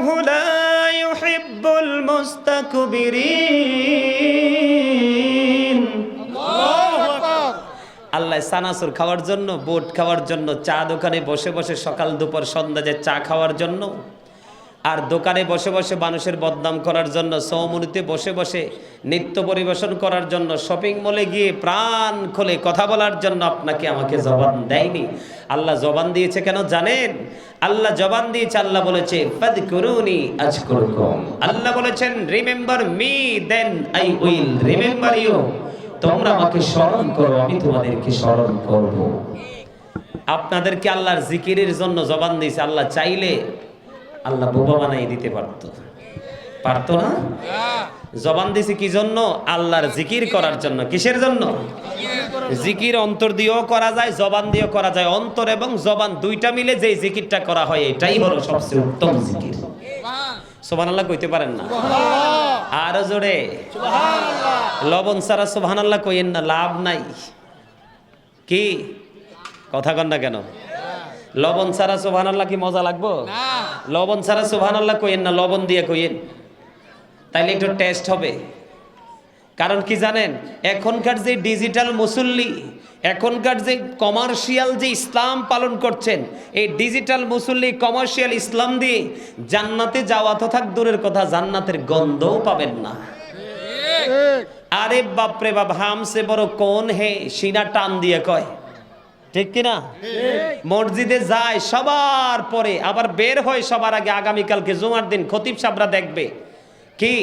والله لا يحب المستكبرين আল্লাহ সানাসুর খাওয়ার জন্য বোট খাওয়ার জন্য চা দোকানে বসে বসে সকাল দুপুর সন্ধ্যা যে চা খাওয়ার জন্য আর দোকানে বসে বসে মানুষের বদনাম করার জন্য, সৌমনিতে বসে বসে নৃত্য পরিবেশন করার জন্য শপিং মলে গিয়ে প্রাণ খোলে কথা বলার জন্য আপনাকে আমাকে জবান দেয়নি। আল্লাহ জবান দিয়েছে কেন জানেন? আল্লাহ জবান দিয়েছে, আল্লাহ বলেছে আল্লাহ বলেছেন remember me then I will remember you তোমরা আমাকে স্মরণ করো, আমি তোমাদেরকে স্মরণ করব। আপনাদেরকে আল্লাহর জিকিরের জন্য জবান দিয়েছে, আল্লাহ চাইলে আল্লাহ বোবা বানাই দিতে পারতো। পারতো না? জবান দিছে কি জন্য? আল্লাহর জিকির করার জন্য। কিসের জন্য? জিকির অন্তর দিয়েও করা যায় জবান দিয়েও করা যায়। অন্তর এবং জবান দুইটা মিলে যে জিকিরটা করা হয় এটাই হলো সবচেয়ে উত্তম জিকির। সুবহানাল্লাহ কইতে পারেন না? আরও জোরে। লবণ সারা সুবহানাল্লাহ কইেন না লাভ নাই। কি? কথা কন না কেন? লবণ ছাড়া সুবহানাল্লাহ কি মজা লাগবো? লবণ ছাড়া সুবহানাল্লাহ কইেন না লবণ দিয়ে কইেন তাইলে একটু টেস্ট হবে। কারণ কি জানেন এখনকার যে ডিজিটাল মুসল্লি এখনকার যে কমার্শিয়াল যে ইসলাম পালন করছেন এই ডিজিটাল মুসল্লি কমার্শিয়াল ইসলাম দিয়ে জান্নাতে যাওয়া তো থাক দূরের কথা জান্নাতের গন্ধও পাবেন না। আরে বাপরে বাপ হামসে বড় কোন হে সিনা টান দিয়ে কয়। ঠিক কিনা? মসজিদে যায় সবার পরে আবার বের হয় সবার আগে আগামীকালকে জুমার দিন খতিব সাবরা দেখবে। কি?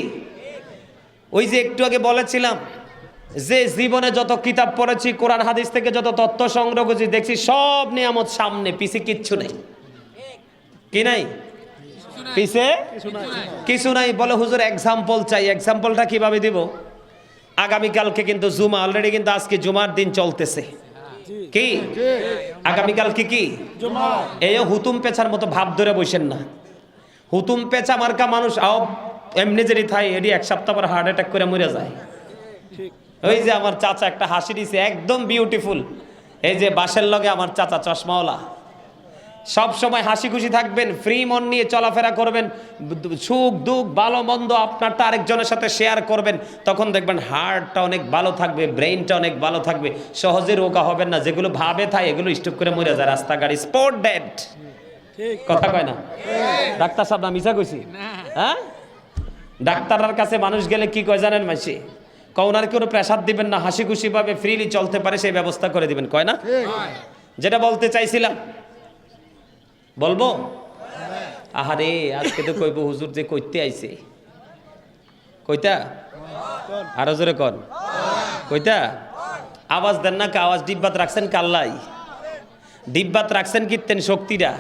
ওই যে একটু আগে বলেছিলাম যে জীবনে যত কিতাব পড়েছি কোরআন হাদিস থেকে যত তথ্য সংগ্রহ করেছি দেখছি সব নিয়ামত সামনে পিছে কিচ্ছু নেই। কি নাই? পিছে? কিছু নাই। বলে হুজুর এক্সাম্পল চাই। এক্সাম্পলটা কীভাবে দিব? আগামীকালকে কিন্তু জুমা অলরেডি কিন্তু আজকে জুমার দিন চলতেছে। কি? আগামীকাল কি কি? এই হুতুম পেছার মতো ভাব ধরে বসেন না। হুতুম পেঁচা মার্কা মানুষ আও এমনি যদি থাই এটি এক সপ্তাহ পর হার্ট অ্যাটাক করে মরে যায়। ওই যে আমার চাচা একটা হাসি দিছে একদম বিউটিফুল এই যে বাসের লগে আমার চাচা চশমাওয়ালা। সব সময় হাসি খুশি থাকবেন ফ্রি মন নিয়ে চলাফেরা করবেন সুখ দুঃখ ভালো মন্দ আপনারটা আরেকজনের সাথে শেয়ার করবেন তখন দেখবেন হার্টটা অনেক ভালো থাকবে ব্রেইনটা অনেক ভালো থাকবে সহজে রোগা হবেন না যেগুলো ভাবে থাকে এগুলো স্টপ করে মরে যায় রাস্তা গাড়ি স্পট ডেড কথা কয় না? ডাক্তার সাহেব না মিশা কইছি? হ্যাঁ? ডাক্তারের কাছে মানুষ গেলে কি কয় জানেন মাসি? কওনার কোনো প্রেসার দিবেন না হাসি খুশি ভাবে ফ্রিলি চলতে পারে সেই ব্যবস্থা করে দিবেন কয় না? যেটা বলতে চাইছিলাম বলব? আহারে, আজকে তো কইব হুজুর যে কইতে আইছে। কইতা? আরও জোরে কর কইতা? আওয়াজ দেন না কা, আওয়াজ ডিব্বাত রাখছেন কাল্লাই ডিব্বাত রাখছেন কীর্তেন শক্তিরা।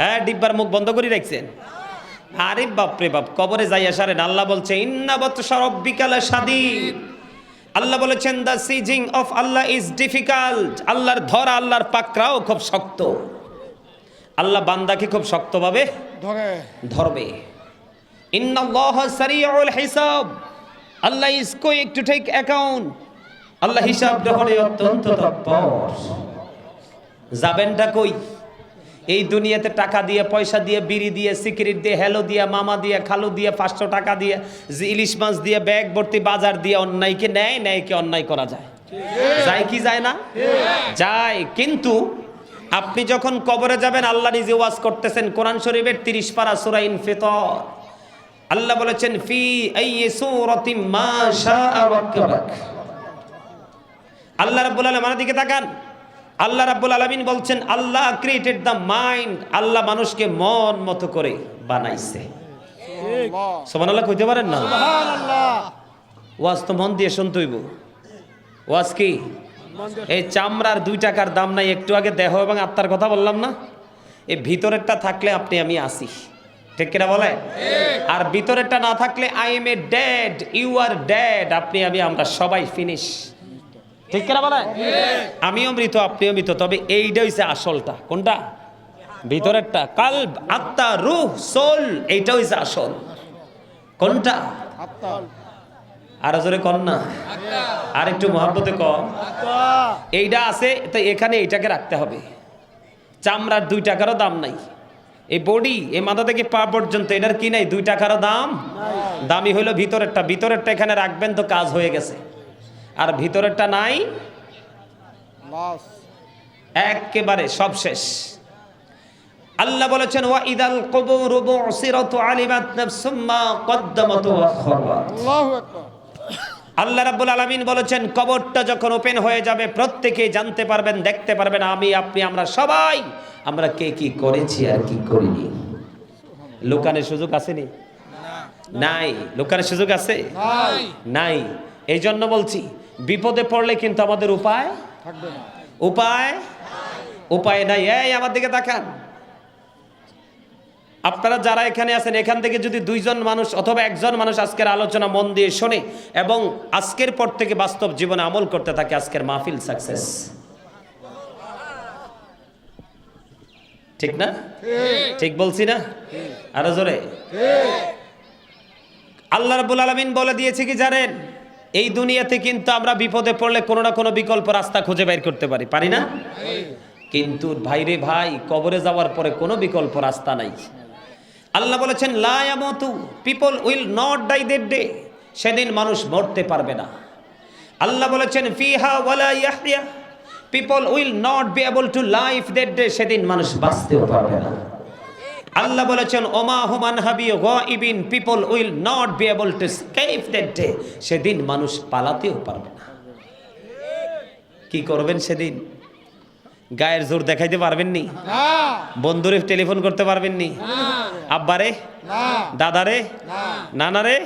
হ্যাঁ ডিব্বার মুখ বন্ধ করে রাখছেন। আরে বাপরে বাপ, কবরে যাই আসারেন আল্লাহ বলছে ইন্নাবত সরব বিকালে স্বাধীন আল্লাহ বলেছেন the seizing of Allah is difficult আল্লাহর ধরা, আল্লাহর পাকরাও খুব শক্ত। আল্লাহ বান্দাকে খুব শক্তভাবে ধরে। ধরবে। হিসাব। আল্লাহ is quick to take account আল্লাহ হিসাব গ্রহণে অত্যন্ত তৎপর। যাবেনটা কই? এই দুনিয়াতে টাকা দিয়ে পয়সা দিয়ে বিড়ি দিয়ে সিকিরিট দিয়ে হ্যালো দিয়ে মামা দিয়ে খালু দিয়ে পাঁচশো টাকা দিয়ে ইলিশ মাছ দিয়ে ব্যাগ ভর্তি বাজার দিয়ে অন্যায়কে নেয় ন্যায়কে অন্যায় করা যায়। যায় কি যায় না? যায়। কিন্তু আপনি যখন কবরে যাবেন আল্লাহ নিজে ওয়াজ করতেছেন কোরআন শরীফের তিরিশ পারা সুরাইন ফিতর আল্লাহ বলেছেন ফি আল্লাহ রাব্বুল আলামিন আমার দিকে তাকান। আল্লাহ রাব্বুল আলামিন বলছেন আল্লাহ ক্রিয়েটেড দ্য মাইন্ড আল্লাহ মানুষকে মন মতো করে বানাইছে। সুবহানাল্লাহ। কইতে পারেন না? ওয়াজ তো মন দিয়ে শুনতে হইব। ওয়াজ কি? এই চামড়ার দুই টাকার দাম নাই একটু আগে দেহ এবং আত্মার কথা বললাম না? এই ভিতরেরটা থাকলে আপনি আমি আসি। ঠিক কিনা বলে? আর ভিতরেরটা না থাকলে I am a dad you are dad আপনি আমি আমরা সবাই ফিনিশ ঠিক কিনা বলে? আমিও মৃত আপনিও মৃত তবে এইটা হইছে আসলটা। কোনটা? ভিতরেরটা। কাল আত্মা রুহ সোল এইটা হইছে আসল। কোনটা? আত্মা। আর জোরে কন না। আর একটু মহাব্বতে কম এইটা আছে তো এখানে এইটাকে রাখতে হবে। চামড়ার দুই টাকারও দাম নাই। এই বডি এই মাথা থেকে পা পর্যন্ত এটার কি নাই? দুই টাকারও দাম? দামি হইল ভিতরেরটা। ভিতরেরটা এখানে রাখবেন তো কাজ হয়ে গেছে। আর ভিতরেরটা নাই? একেবারে সব শেষ। আল্লাহ বলেছেন ওয়া ইদাল কবুর আলিমাত নাফসুম মা কদ্দামাত ওয়া আল্লাহু আকবার। আল্লাহ রাব্বুল আলামিন বলেছেন কবরটা যখন ওপেন হয়ে যাবে প্রত্যেকেই জানতে পারবেন দেখতে পারবেন আমি আপনি আমরা সবাই আমরা কে কি করেছি আর কি করিনি। লোকানের সুযোগ আসেনি? নাই। লোকানের সুযোগ আছে? নাই। নাই। এই জন্য বলছি বিপদে পড়লে কিন্তু আমাদের উপায়? উপায়? উপায় নাই। এই আমার দিকে তাকান। আপনারা যারা এখানে আছেন এখান থেকে যদি দুইজন মানুষ অথবা একজন মানুষ আজকের আলোচনা মন দিয়ে শোনে এবং আজকের পর থেকে বাস্তব জীবনে আমল করতে থাকে আজকের মাহফিল সাকসেস ঠিক না? ঠিক। বলছি না? আরও জোরে। আল্লাহ রাব্বুল আলামিন বলে দিয়েছে কি জানেন? এই দুনিয়াতে কিন্তু আমরা বিপদে পড়লে কোনো না কোনো বিকল্প রাস্তা খুঁজে বের করতে পারি পারি না? কিন্তু ভাইরে ভাই কবরে যাওয়ার পরে কোনো বিকল্প রাস্তা নাই। আল্লাহ বলেছেন লায়ামতু people will not die that day, সেদিন মানুষ মরতে পারবে না। আল্লাহ বলেছেন, ফিহা ওয়ালা ইয়াহইয়া, people will not be able to life that day, সেদিন মানুষ বাঁচতেও পারবে না। আল্লাহ বলেছেন, ওমা হুমান হাবি গাইবিন people will not be able to escape that day, সেদিন মানুষ পালাতেও পারবে না। কি করবেন সেদিন? গায়ের জোর দেখাইতে পারবেন নি। বন্ধুরে টেলিফোন করতে পারবেন নি। আব্বারে? দাদারে? নানারে?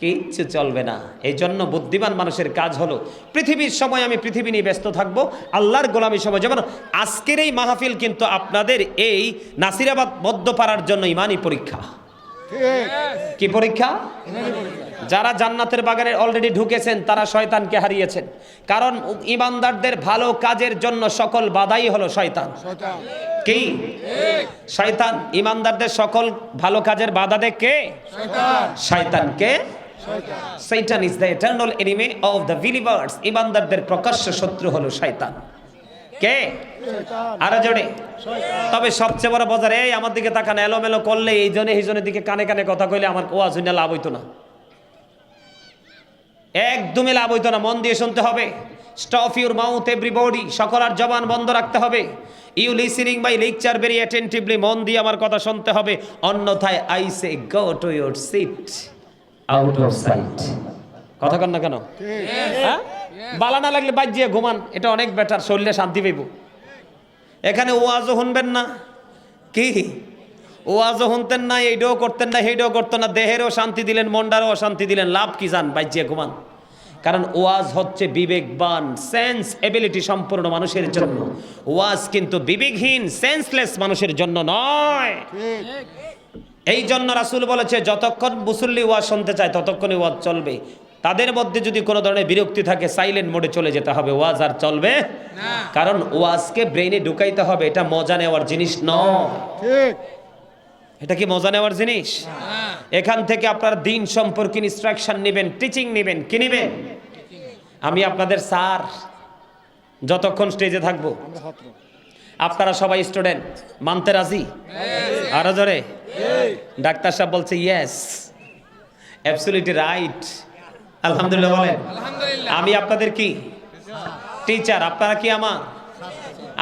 কিচ্ছু চলবে না। এই জন্য বুদ্ধিমান মানুষের কাজ হলো পৃথিবীর সময় আমি পৃথিবী নিয়ে ব্যস্ত থাকব আল্লাহর গোলামী সময়। যেমন আজকের এই মাহফিল কিন্তু আপনাদের এই নাসিরাবাদ বদ্ধ পারার জন্য ইমানই পরীক্ষা। কি পরীক্ষা? যারা জান্নাতের বাগানে অলরেডি ঢুকেছেন, তারা শয়তানকে হারিয়েছেন। কারণ ইমানদারদের ভালো কাজের জন্য সকল বাধাই হলো শয়তান। কি? শয়তান। ইমানদারদের সকল ভালো কাজের বাধা দেয় কে? শয়তান। শয়তানকে? শয়তান। Is the eternal enemy of the believers ইমানদারদের প্রকাশ্য শত্রু হলো শয়তান। কে? আরও জোরে। তবে সবচেয়ে বড় বাজারে এই আমার দিকে তাকান, এলোমেলো করলে এই জনে এই জনের দিকে কানে কানে কথা কইলে আমার ওয়াজ হইনা লাভ হইতো না। একদমই লাভ হইতো না, মন দিয়ে শুনতে হবে। স্টপ ইউর মাউথ এভরিবডি সকলার জবান বন্ধ রাখতে হবে। You listening by lecture very attentively মন দিয়ে আমার কথা শুনতে হবে। অন্যথায় I say go to your seat out of sight কথা কন না কেন? হ্যাঁ? বালা না লাগলে বাজিয়ে ঘুমান এটা অনেক বেটার শরীরে শান্তি পাইব। এখানে ওয়াজও শুনবেন না। কি? ওয়াজও শুনতেন না এইটাও করতেন না সেইটাও করতেন না দেহেরও শান্তি দিলেন মন্ডারও শান্তি দিলেন লাভ কি জান? বাজিয়ে ঘুমান। কারণ ওয়াজ হচ্ছে বিবেকবান সেন্স এবিলিটি সম্পূর্ণ মানুষের জন্য। ওয়াজ কিন্তু বিবেকহীন সেন্সলেস মানুষের জন্য নয়। এই জন্য রাসুল বলেছে যতক্ষণ মুসল্লি ওয়াজ শুনতে চায় ততক্ষণই ওয়াজ চলবে। তাদের মধ্যে যদি কোনো ধরনের বিরক্তি থাকে সাইলেন্ট মোডে চলে যেতে হবে। ওয়াজ আর চলবে? কারণ ওয়াজকে ব্রেইনে ঢুকাইতে হবে এটা মজা নেওয়ার জিনিস নয়। এটা কি মজা নেওয়ার জিনিস? এখান থেকে আপনার দিন সম্পর্কে ইনস্ট্রাকশন নেবেন টিচিং নেবেন কি নেবেন? আমি আপনাদের স্যার যতক্ষণ স্টেজে থাকব। আপনারা সবাই স্টুডেন্ট মানতে রাজি? আরও জোরে? ডাক্তার সাহেব বলছে ইয়েস অ্যাবসলিউটলি রাইট আলহামদুলিল্লাহ বলেন। আমি আপনাদের কি? টিচার আপনারা কি আমার?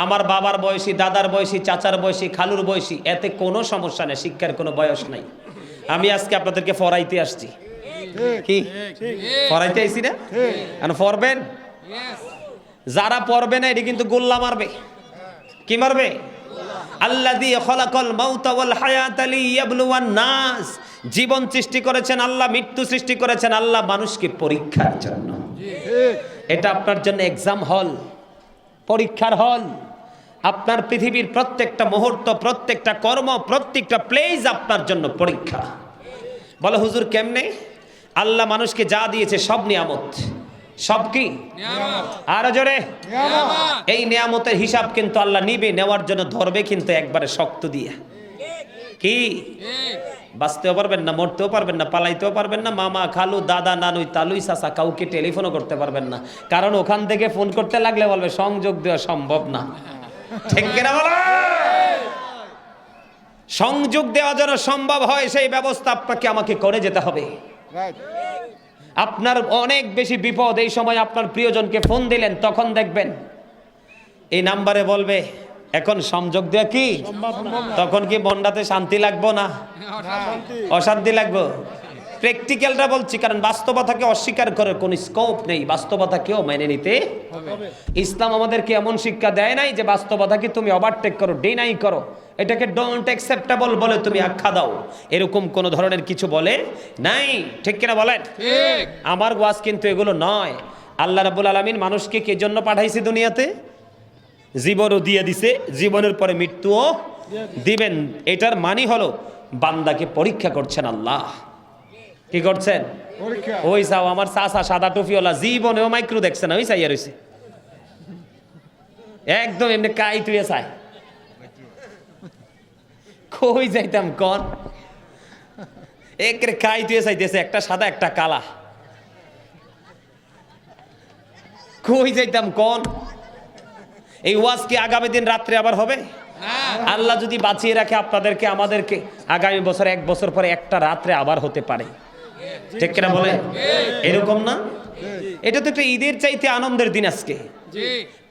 আমার বাবার বয়সী দাদার বয়সী চাচার বয়সী খালুর বয়সী এতে কোনো সমস্যা নেই শিক্ষার কোনো বয়স নাই। আমি আজকে আপনাদেরকে ফরাইতে আসছি। কি? ফরাইতে আইছি না? এখন পড়বেন যারা পড়বে না এটি কিন্তু গোল্লা মারবে। কি মারবে? আল্লাযী খলাকাল মাউতা ওয়াল হায়াতা লিয়াবলুওয়ান নাস। জীবন সৃষ্টি করেছেন আল্লাহ মৃত্যু সৃষ্টি করেছেন আল্লাহ মানুষকে পরীক্ষার জন্য। এটা আপনার জন্য এক্সাম হল পরীক্ষার হল আপনার পৃথিবীর প্রত্যেকটা মুহূর্ত প্রত্যেকটা কর্ম প্রত্যেকটা প্লেস আপনার জন্য পরীক্ষা। বলো হুজুর কেমনে? আল্লাহ মানুষকে যা দিয়েছে সব নিয়ামত। সব কি? আরও জোরে। এই নিয়ামতের হিসাব কিন্তু আল্লাহ নিবে নেওয়ার জন্য ধরবে কিন্তু একবারে শক্ত দিয়ে। কি? বাঁচতেও পারবেন না মরতেও পারবেন না পালাইতেও পারবেন না মামা খালু দাদা নানুই তালুই চাচা কাউকে টেলিফোনও করতে পারবেন না। কারণ ওখান থেকে ফোন করতে লাগলে বলবে সংযোগ দেওয়া সম্ভব না। ঠিক কিনা বলো? সংযোগ দেওয়া যেন সম্ভব হয় সেই ব্যবস্থা আপনাকে আমাকে করে যেতে হবে। আপনার অনেক বেশি বিপদ এই সময় আপনার প্রিয়জনকে ফোন দিলেন তখন দেখবেন এই নাম্বারে বলবে এখন সংযোগ দেওয়া কি? তখন কি মনটাতে শান্তি লাগবো না? অশান্তি লাগবো? প্র্যাকটিক্যালটা বলছি কারণ বাস্তবতাকে অস্বীকার করার কোনো স্কোপ নেই। বাস্তবতাকেও মেনে নিতে ইসলাম আমাদেরকে এমন শিক্ষা দেয় নাই যে বাস্তবতাকে তুমি ওভারটেক করো ডিনাই করো। এটাকে ডোন্ট অ্যাকসেপ্টেবল বলে তুমি আখ্যা দাও। এরকম কোন ধরনের কিছু বলে নাই। ঠিক কিনা বলেন? আমার ওয়াজ কিন্তু এগুলো নয়। আল্লাহ রাবুল আলমিন মানুষকে কে জন্য পাঠাইছে দুনিয়াতে? জীবনও দিয়ে দিছে জীবনের পরে মৃত্যুও দিবেন। এটার মানি হলো বান্দাকে পরীক্ষা করছেন আল্লাহ। কি করছেন? ওই সাও আমার চাষা সাদা টুপিওয়ালা জীবনেও মাইক্রো দেখছে না ওই চাইয়া রয়েছে একদম এমনি কাই তুই চাই কই যাইতাম কন? একরে কাই তুই চাইতেছে একটা সাদা একটা কালা। কই যাইতাম কন? এই ওয়াজ কি আগামী দিন রাত্রে আবার হবে? আল্লাহ যদি বাঁচিয়ে রাখে আপনাদেরকে আমাদেরকে আগামী বছর এক বছর পরে একটা রাত্রে আবার হতে পারে। ঠিক কিনা বলে এরকম না? এটা তো একটা ঈদের চাইতে আনন্দের দিন আজকে।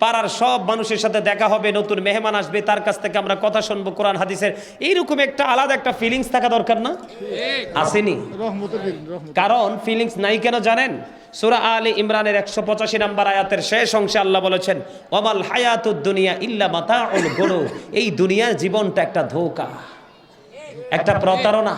পাড়ার সব মানুষের সাথে দেখা হবে নতুন মেহমান আসবে তার কাছ থেকে আমরা কথা শুনব কোরআন হাদিসের। এইরকম একটা আলাদা একটা ফিলিংস থাকা দরকার না? আসেনি? কারণ ফিলিংস নাই কেন জানেন? সুরা আলী ইমরানের একশো পঁচাশি নাম্বার আয়াতের শেষ অংশে আল্লাহ বলেছেন ওমাল হায়াতুদ দুনিয়া ইল্লা মাতা গুরু। এই দুনিয়ার জীবনটা একটা ধোকা একটা প্রতারণা।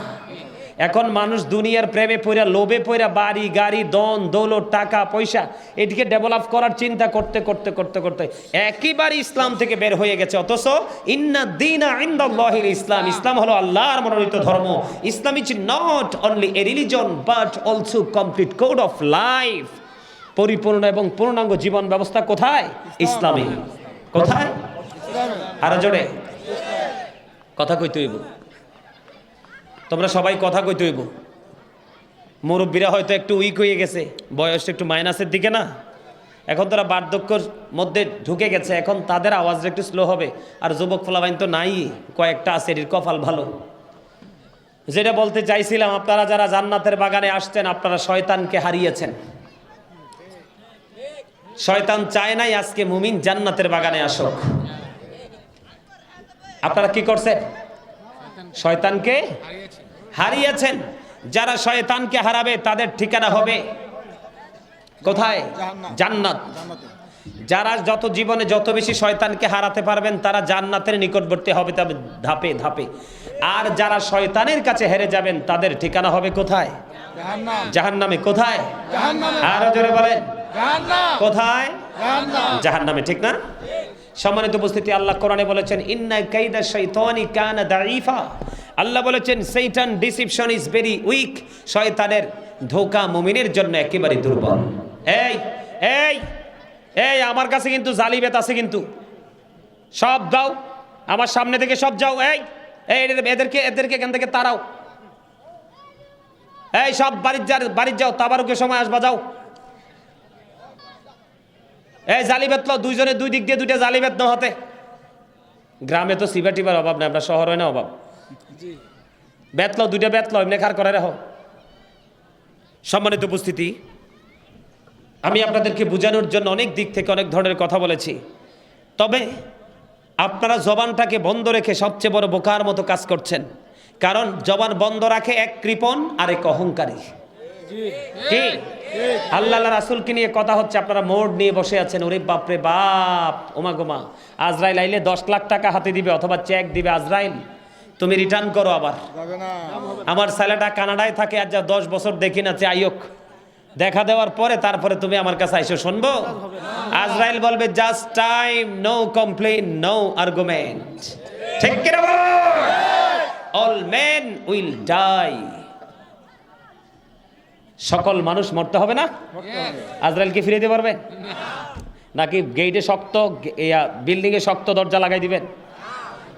এখন মানুষ দুনিয়ার প্রেমে পড়া লোভে পড়া বাড়ি, গাড়ি দন দৌলত, টাকা, পয়সা, এটিকে ডেভেলপ করার চিন্তা করতে করতে করতে করতে একেবারে ইসলাম থেকে বের হয়ে গেছে। অথচ ইন্না দিনা ইসলাম। ইসলাম হলো আল্লাহর মনোনীত ধর্ম। Islam is not only a religion but also complete code of life পরিপূর্ণ এবং পূর্ণাঙ্গ জীবন ব্যবস্থা কোথায়? ইসলামে। কোথায়? আরও জোরে। কথা কইতে হইব। তোমরা সবাই কথা কইতে হইব। মুরব্বীরা হয়তো একটু উইক হয়ে গেছে বয়স একটু মাইনাসের দিকে না? এখন তারা বার্ধক্যর মধ্যে ঢুকে গেছে, এখন তাদের আওয়াজটা একটু স্লো হবে। আর যুবক ফলাবাইন তো নাই, কয়েকটা আছে এটির কপাল ভালো। যেটা বলতে চাইছিলাম, আপনারা যারা জান্নাতের বাগানে আসছেন, আপনারা শয়তানকে হারিয়েছেন। শয়তান চায় নাই আজকে মুমিন জান্নাতের বাগানে আসুক। আপনারা কি করছেন? শয়তানকে হারিয়েছেন। যারা শয়তানকে হারাবে তাদের ঠিকানা হবে। কোথায়? জান্নাত। যারা যত জীবনে যত বেশি শয়তানকে হারাতে পারবেন তারা জান্নাতের নিকটবর্তী হবে তবে ধাপে ধাপে। আর যারা শয়তানের কাছে হেরে যাবেন তাদের ঠিকানা হবে কোথায়? জাহান্নাম। জাহান্নামে। কোথায়? জাহান্নামে। আরও জোরে বলেন। জাহান্নাম। কোথায়? জাহান্নাম। জাহান্নামে ঠিক না? সম্মানিত উপস্থিতি আল্লাহ কোরআনে বলেছেন ইন্না কাইদা শাইতানি কানা দাঈফা। আল্লাহ বলেছেন Satan deception is very weak শয়তানের ধোকা মুমিনের জন্য একেবারে দুর্বল। এই এই এই, আমার কাছে কিন্তু জালিবেত আছে কিন্তু। সব দাও, আমার সামনে থেকে সব যাও। এই এই, এদের- এদেরকে এদেরকে এখান থেকে তাড়াও। এই, সব বাড়ির যা, বাড়ির যাও, তাবারুকের সময় আসবা, যাও। এই জালি বেতলো দুইজনে দুই দিক দিয়ে দুইটা জালি বেতন হতে। গ্রামে তো সিবা টিবার অভাব নাই, আমরা শহর না অভাব। বেতলো দুইটা বেতলো এমনি খার করে রাখো। সম্মানিত উপস্থিতি আমি আপনাদেরকে বোঝানোর জন্য অনেক দিক থেকে অনেক ধরনের কথা বলেছি। তবে আপনারা জবানটাকে বন্ধ রেখে সবচেয়ে বড় বোকার মতো কাজ করছেন। কারণ জবান বন্ধ রাখে এক কৃপণ আর এক অহংকারী কি? আল্লাহ আল্লাহ রাসুলকে নিয়ে কথা হচ্ছে আপনারা মোড় নিয়ে বসে আছেন। ওরে বাপরে বাপ ওমা গোমা আজরাইল আইলে দশ লাখ টাকা হাতে দিবে অথবা চেক দিবে আজরাইল। তুমি রিটার্ন করো আবার। আমার ছেলেটা কানাডায় থাকে আর যা দশ বছর দেখি না যে আইক দেখা দেওয়ার পরে তারপরে তুমি আমার কাছে আইসো শুনব? আজরাইল বলবে just time no complain no argument ঠিক কিনা অল মেন উইল ডাই সকল মানুষ মরতে হবে না? আজরাইলকে ফিরে দিতে পারবেন নাকি গেইটে শক্ত বিল্ডিংয়ে শক্ত দরজা লাগাই দিবেন?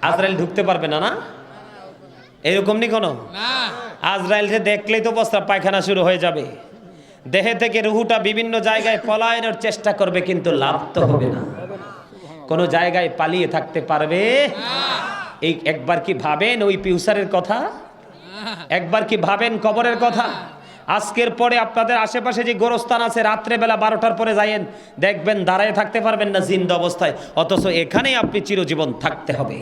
আজরাইল ঢুকতে পারবে না না? এরকম নি কোনো? আজরাইলকে দেখলেই তো প্রস্তাব পায়খানা শুরু হয়ে যাবে। দেহে থেকে রুহুটা বিভিন্ন জায়গায় পলায়নের চেষ্টা করবে কিন্তু লাভ তো হবে না। কোনো জায়গায় পালিয়ে থাকতে পারবে? এই একবার কি ভাবেন ওই পিউসারের কথা? একবার কি ভাবেন কবরের কথা? আজকের পরে আপনাদের আশেপাশে যে গোরস্থান আছে রাত্রেবেলা বারোটার পরে যাইয়েন দেখবেন দাঁড়ায় থাকতে পারবেন না জিন্দ অবস্থায়। অথচ এখানেই আপনি চিরজীবন থাকতে হবে।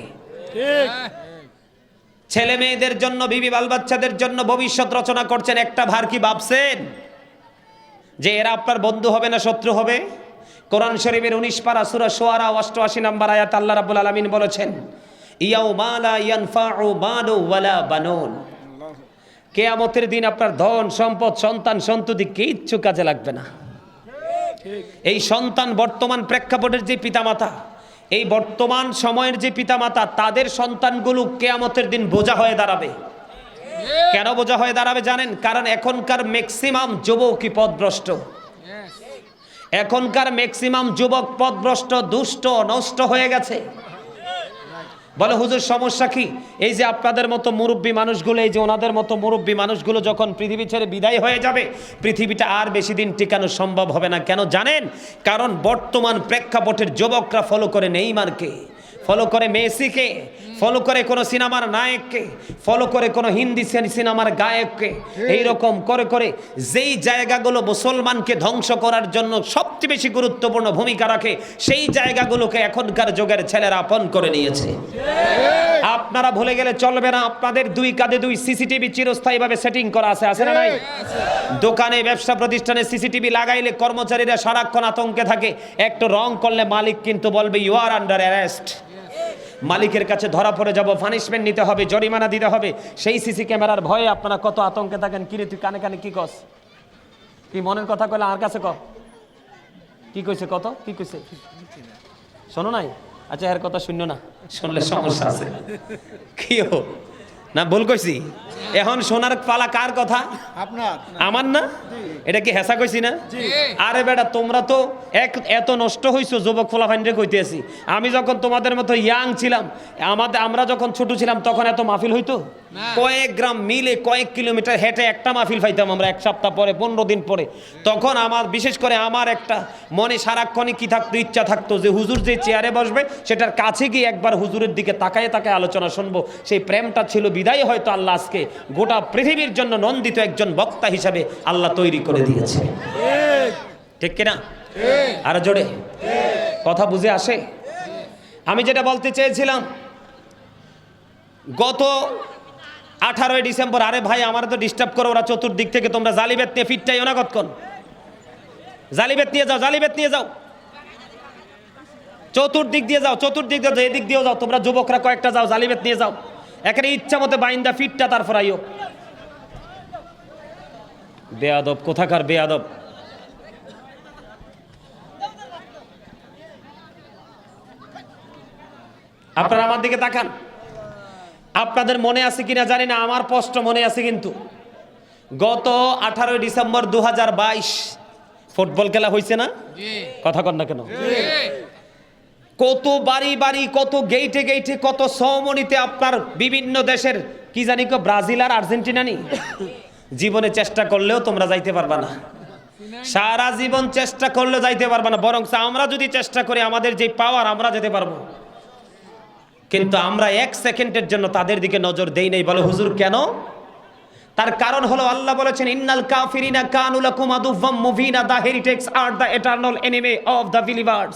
ছেলে মেয়েদের জন্য, বিবি বাল বাচ্চাদের জন্য ভবিষ্যৎ রচনা করছেন একটা ভার কি ভাবছেন? যে এরা আপনার বন্ধু হবে না শত্রু হবে? কোরআন শরীফের উনিশ পারা সুরা সোয়ারা অষ্টআশি নাম্বার আয়াত আল্লাহ রাব্বুল আলামিন বলেছেন ইয়াউ মালা ইয়ানফাউ ওয়ালা বানুন। কেয়ামতের দিন আপনার ধন, সম্পদ, সন্তান, সন্ততি কিচ্ছু কাজে লাগবে না। এই সন্তান বর্তমান প্রেক্ষাপটের যে পিতামাতা এই বর্তমান সময়ের যে পিতামাতা তাদের সন্তানগুলো কেয়ামতের দিন বোঝা হয়ে দাঁড়াবে। কেন বোঝা হয়ে দাঁড়াবে জানেন? কারণ এখনকার ম্যাক্সিমাম যুবকই পদভ্রষ্ট। এখনকার ম্যাক্সিমাম যুবক পদভ্রষ্ট দুষ্ট নষ্ট হয়ে গেছে। বলে, হুজুর, সমস্যা কি? এই যে আপনাদের মতো মুরব্বী মানুষগুলো, এই যে ওনাদের মতো মুরব্বী মানুষগুলো যখন পৃথিবী ছেড়ে বিদায় হয়ে যাবে, পৃথিবীটা আর বেশি দিন টিকানো সম্ভব হবে না। কেন জানেন? কারণ বর্তমান প্রেক্ষাপটের যুবকরা ফলো করে নেই নেইমারকে। ফলো করে মেসিকে ফলো করে কোনো সিনেমার নায়ককে ফলো করে কোনো হিন্দি সিনেমার গায়ককে এইরকম করে করে যেই জায়গাগুলো মুসলমানকে ধ্বংস করার জন্য সবচেয়ে বেশি গুরুত্বপূর্ণ ভূমিকা রাখে সেই জায়গাগুলোকে এখনকার যুগের ছেলেরা আপন করে নিয়েছে। আপনারা ভুলে গেলে চলবে না আপনাদের দুই কাঁধে দুই সিসিটিভি চিরস্থায়ীভাবে সেটিং করা আছে আছে না নাই? দোকানে ব্যবসা প্রতিষ্ঠানে সিসিটিভি লাগাইলে কর্মচারীরা সারাক্ষণ আতঙ্কে থাকে একটু রং করলে মালিক কিন্তু বলবে ইউ আর আন্ডার অ্যারেস্ট মালিকের কাছে ধরা পড়ে যাব পানিশমেন্ট নিতে হবে জরিমানা দিতে হবে। সেই সিসি ক্যামেরার ভয়ে আপনারা কত আতঙ্কে থাকেন? কিরে তুই কানে কানে কি কস? তুই মনের কথা কইলে আর কাছে ক? কি কইছে কত? কি কইছে? শোনো নাই? আচ্ছা এর কথা শুনলো না। শুনলে সমস্যা আছে। কি না ভুল কইছি। এখন সোনার পালা কার কথা? আপনার। আমার না? এটা কি হেসা কইছি না? আরে বেটা তোমরা তো এক এত নষ্ট হইছো যুবক ফলাফাইনরে কইতেছি আমি যখন তোমাদের মতো ইয়াং ছিলাম আমাদের আমরা যখন ছোট ছিলাম তখন এত মাহফিল হইতো? কয়েক গ্রাম মিলে কয়েক কিলোমিটার হেঁটে একটা মাহফিল পাইতাম আমরা এক সপ্তাহ পরে পনেরো দিন পরে। তখন আমার বিশেষ করে আমার একটা মনে সারাক্ষণই কি থাকতো ইচ্ছা থাকতো যে হুজুর যে চেয়ারে বসবে সেটার কাছে গিয়ে একবার হুজুরের দিকে তাকায় তাকায় আলোচনা শুনব। সেই প্রেমটা ছিল বিদায় হয়তো আল্লাহ আজকে গোটা পৃথিবীর জন্য নন্দিত একজন বক্তা হিসাবে আল্লাহ তৈরি করে দিয়েছে। ঠিক কিনা? আর জোরে। কথা বুঝে আসে? আমি যেটা বলতে চেয়েছিলাম গত আঠারোই ডিসেম্বর, আরে ভাই, আমার তো ডিস্টার্ব করো, ওরা চতুর্দিক থেকে, তোমরা জালিবেত নিয়ে ফিটটাই না কতক্ষণ জালিবেত নিয়ে যাও জালিবেত নিয়ে যাও। চতুর্দিক দিয়ে যাও, চতুর্দিক দিয়ে যাও, এদিক দিয়েও যাও, তোমরা যুবকরা কয়েকটা যাও জালিবেত নিয়ে যাও। এখানে ইচ্ছা মতো বাইন্দা ফিটটা তারপর আইও। বেয়াদব, কোথাকার বেয়াদব? আপনারা আমার দিকে তাকান। আপনাদের মনে আছে কিনা জানি না আমার স্পষ্ট মনে আছে কিন্তু। গত আঠারোই ডিসেম্বর দু হাজার বাইশ ফুটবল খেলা হয়েছে না? কথা কন না কেন? কত বাড়ি বাড়ি কত গেইটে গেইটে কত সমনিতে আপনার বিভিন্ন দেশের কি জানি কো ব্রাজিল আর আর্জেন্টিনা নি? জীবনে চেষ্টা করলেও তোমরা যাইতে পারবা না। সারা জীবন চেষ্টা করলেও যাইতে পারবা না। বরং আমরা যদি চেষ্টা করি আমাদের যে পাওয়ার আমরা যেতে পারব। কিন্তু আমরা এক সেকেন্ডের জন্য তাদের দিকে নজর দেই নাই। বলে, হুজুর, কেন? তার কারণ হলো আল্লাহ বলেছেন, ইন্নাল কাফিরিনা কানুলাকুম আদুফাম মুভিনা দা হেরিটেক্স are the eternal enemy of the believers.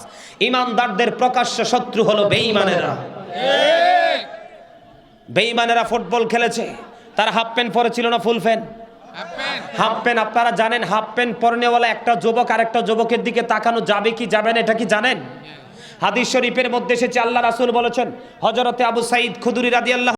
ইমানদারদের প্রকাশ্য শত্রু হলো বেঈমানেরা। বেঈমানেরা ফুটবল খেলেছে। তারা হাফ প্যান্ট পরে ছিল না ফুল প্যান্ট? হাফ প্যান্ট, আপনারা জানেন, হাফ প্যান্ট পরনেওয়ালা একটা যুবক আর একটা যুবকের দিকে তাকানো যাবে কি যাবে না, এটা কি জানেন? হাদিস শরীফের মধ্যে এসেছে আল্লাহ রাসুল বলেছেন হজরতে আবু সাইদ খুদুরি রাদি রাদিয়াল্লাহু